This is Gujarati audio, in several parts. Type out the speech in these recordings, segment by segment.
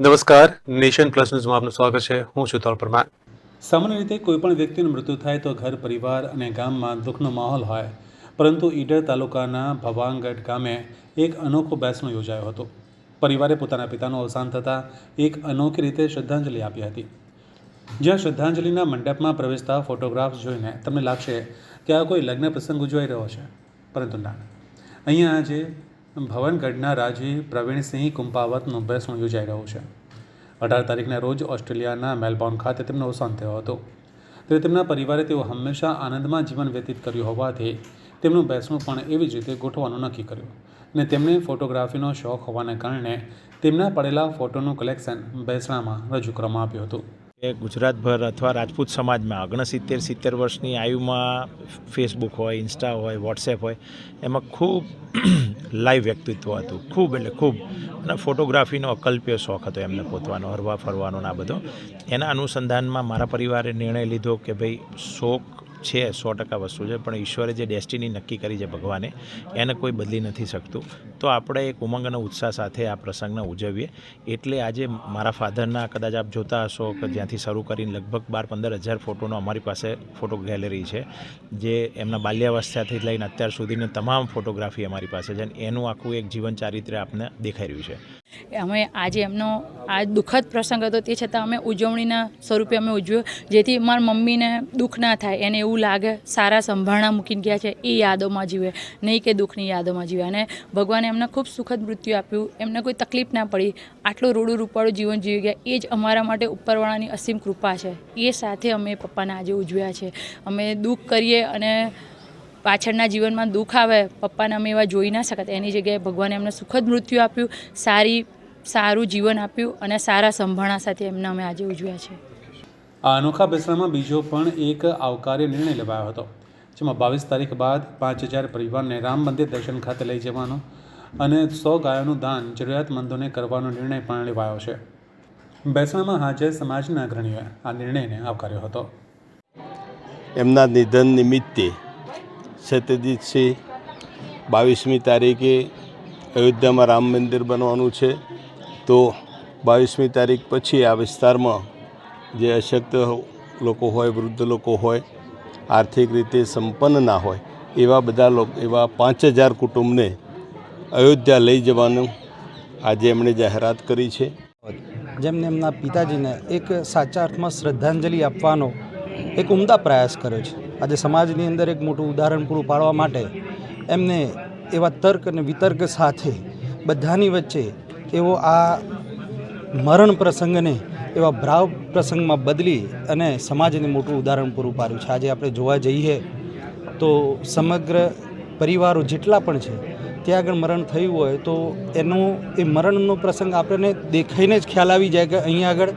નમસ્કાર, નેશન પ્લસ ન્યૂઝમાં આપનું સ્વાગત છે. હું છું તોલ પરમાર. સામાન્ય રીતે કોઈપણ વ્યક્તિનું મૃત્યુ થાય તો ઘર, પરિવાર અને ગામમાં દુઃખનો માહોલ હોય. પરંતુ ઈડર તાલુકાના ભવાંગઢ ગામે એક અનોખો બેસણો યોજાયો હતો. પરિવારે પોતાના પિતાનું અવસાન થતાં એક અનોખી રીતે શ્રદ્ધાંજલિ આપી હતી. જ્યાં શ્રદ્ધાંજલિના મંડપમાં પ્રવેશતા ફોટોગ્રાફ્સ જોઈને તમને લાગશે કે આ કોઈ લગ્ન પ્રસંગ ઉજવાઈ રહ્યો છે. પરંતુ ના. અહીંયા આજે ભવનગઢના રાજી પ્રવીણસિંહ કુંપાવતનું બેસણું યોજાઈ રહ્યું છે. અઢાર તારીખના રોજ ઓસ્ટ્રેલિયાના મેલબોર્ન ખાતે તેમનું અવસાન થયો હતો. ત્યારે તેમના પરિવારે તેઓ હંમેશા આનંદમાં જીવન વ્યતીત કર્યું હોવાથી તેમનું બેસણું પણ એવી જ રીતે ગોઠવવાનું નક્કી કર્યું અને તેમને ફોટોગ્રાફીનો શોખ હોવાને કારણે તેમના પડેલા ફોટોનું કલેક્શન બેસણામાં રજૂ કરવામાં આવ્યું હતું. કે ગુજરાતભર અથવા રાજપૂત સમાજમાં ઓગણસિત્તેર, સિત્તેર વર્ષની આયુમાં ફેસબુક હોય ઇન્સ્ટા હોય વોટ્સએપ હોય, એમાં ખૂબ લાઈવ વ્યક્તિત્વ હતું. ખૂબ એટલે ખૂબ. અને ફોટોગ્રાફીનો અકલ્પ્ય શોખ હતો એમને પોતવાનો હરવા ફરવાનો આ બધો. એના અનુસંધાનમાં મારા પરિવારે નિર્ણય લીધો કે ભાઈ શોખ છે, સો ટકા વસ્તુ છે, પણ ઈશ્વરે જે ડેસ્ટિની નક્કી કરી છે ભગવાને, એને કોઈ બદલી નથી શકતું. તો આપણે એક ઉમંગ અને ઉત્સાહ સાથે આ પ્રસંગને ઉજવીએ. એટલે આજે મારા ફાધરના કદાચ આપ જોતા હશો કે જ્યાંથી શરૂ કરીને લગભગ બાર પંદર હજાર ફોટોનો અમારી પાસે ફોટો ગેલેરી છે, જે એમના બાલ્યાવસ્થાથી લઈને અત્યાર સુધીની તમામ ફોટોગ્રાફી અમારી પાસે છે અને એનું આખું એક જીવન ચારિત્ર્ય આપને દેખાઈ રહ્યું છે. અમે આજે એમનો આ દુઃખદ પ્રસંગ હતો, તે છતાં અમે ઉજવણીના સ્વરૂપે અમે ઉજવ્યો, જેથી મારી મમ્મીને દુઃખ ના થાય, એને એવું લાગે સારા સંભાળણા મૂકીને ગયા છે, એ યાદોમાં જીવે, નહીં કે દુઃખની યાદોમાં જીવે. અને ભગવાને એમને ખૂબ સુખદ મૃત્યુ આપ્યું, એમને કોઈ તકલીફ ના પડી, આટલું રૂડું રૂપાળું જીવન જીવી ગયા, એ જ અમારા માટે ઉપરવાળાની અસીમ કૃપા છે. એ સાથે અમે પપ્પાને આજે ઉજવ્યા છે. અમે દુઃખ કરીએ અને પાછળના જીવનમાં દુઃખ આવે પપ્પાને અમે એવા જોઈ ના શકત. એની જગ્યાએ ભગવાને એમને સુખદ મૃત્યુ આપ્યું સારી સારું જીવન આપ્યું અને સારા સંભાળણા સાથે એમને અમે આજે ઉજવ્યા છે. આ અનોખા બેસણામાં બીજો પણ એક આવકાર્ય નિર્ણય લેવાયો હતો જેમાં બાવીસ તારીખ બાદ પાંચ હજાર પરિવારને રામ મંદિર દર્શન ખાતે લઈ જવાનો અને સો ગાયોનું દાન જરૂરિયાતમંદોને કરવાનો નિર્ણય પણ લેવાયો છે. બેસણામાં હાજર સમાજના અગ્રણીઓએ આ નિર્ણયને આવકાર્યો હતો. એમના નિધન નિમિત્તે સત્યજીતસિંહ બાવીસમી તારીખે અયોધ્યામાં રામ મંદિર બનવાનું છે. તો બાવીસમી તારીખ પછી આ વિસ્તારમાં જે અશક્ત લોકો હોય, વૃદ્ધ લોકો હોય, આર્થિક રીતે સંપન્ન ના હોય, એવા બધા લોકો, એવા પાંચ હજાર કુટુંબને અયોધ્યા લઈ જવાનું આજે એમણે જાહેરાત કરી છે. જેમને એમના પિતાજીને એક સાચા અર્થમાં શ્રદ્ધાંજલિ આપવાનો એક ઉમદા પ્રયાસ કર્યો છે. આજે સમાજની અંદર એક મોટું ઉદાહરણ પૂરું પાડવા માટે એમને એવા તર્ક અને વિતર્ક સાથે બધાની વચ્ચે એવો આ મરણ પ્રસંગને એવા ભ્રાવ પ્રસંગમાં બદલી અને સમાજને મોટું ઉદાહરણ પૂરું પાડ્યું છે. આજે આપણે જોવા જઈએ તો સમગ્ર પરિવારો જેટલા પણ છે, ત્યાં આગળ મરણ થયું હોય તો એનો, એ મરણનો પ્રસંગ આપણને દેખાઈને જ ખ્યાલ આવી જાય કે અહીંયા આગળ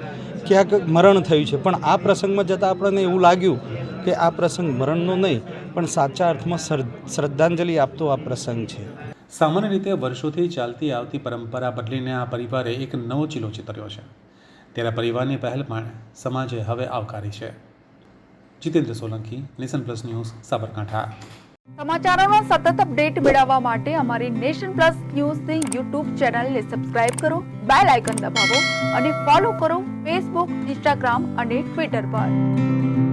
ક્યાંક મરણ થયું છે. પણ આ પ્રસંગમાં જતાં આપણને એવું લાગ્યું કે આ પ્રસંગ મરણનો નહીં પણ સાચા અર્થમાં શ્રદ્ધાંજલિ આપતો આ પ્રસંગ છે. સામાન્ય રીતે વર્ષોથી ચાલતી આવતી પરંપરા બદલીને આ પરિવારે એક નવો ચીલો ચિતર્યો છે. ત્યારે પરિવારની પહેલ પણ સમાજે હવે આવકારી છે. Jitendra Solanki nation plus news Sabarkantha. સમાચારોનો સતત અપડેટ મેળવવા માટે અમારી નેશન પ્લસ ન્યૂઝની યુટ્યુબ ચેનલને સબસ્ક્રાઇબ કરો બેલ આઇકન દબાવો અને ફોલો કરો ફેસબુક ઇન્સ્ટાગ્રામ અને ટ્વિટર પર.